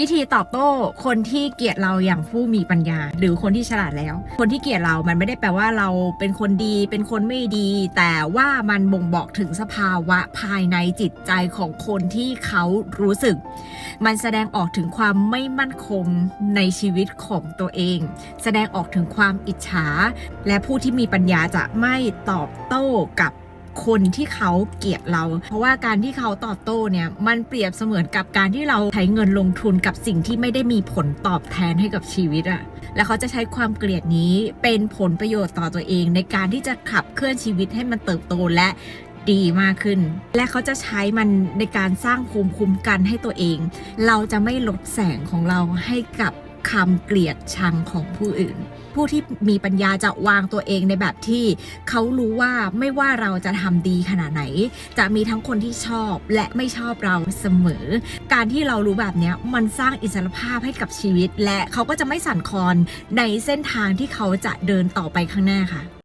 วิธีตอบโต้คนที่เกลียดเราอย่างผู้มีปัญญา หรือคนที่ฉลาดแล้ว คนที่เกลียดเรามันไม่ได้แปลว่าเราเป็นคนดี เป็นคนไม่ดี แต่ว่ามันบ่งบอกถึงสภาวะภายในจิตใจของคนที่เขารู้สึก มันแสดงออกถึงความไม่มั่นคงในชีวิตของตัวเอง แสดงออกถึงความอิจฉา และผู้ที่มีปัญญาจะไม่ตอบโต้กับ คนที่เขาเกลียดเรา เพราะว่าการที่เขาตอบโต้เนี่ยมันเปรียบเสมือนกับการที่เราใช้เงินลงทุนกับสิ่งที่ไม่ได้มีผลตอบแทนให้กับชีวิตอะแล้วเขาจะใช้ความเกลียดนี้เป็นผลประโยชน์ต่อตัวเอง ในการที่จะขับเคลื่อนชีวิตให้มันเติบโตและดีมากขึ้น และเขาจะใช้มันในการสร้างภูมิคุ้มกันให้ตัวเอง เราจะไม่ลดแสงของเราให้กับ คำเกลียดชังของผู้อื่น ผู้ที่มีปัญญาจะวางตัวเองในแบบที่เขารู้ว่าไม่ว่าเราจะทำดีขนาดไหน จะมีทั้งคนที่ชอบและไม่ชอบเราเสมอ การที่เรารู้แบบนี้มันสร้างอิสรภาพให้กับชีวิต และเขาก็จะไม่สั่นคลอนในเส้นทางที่เขาจะเดินต่อไปข้างหน้าค่ะ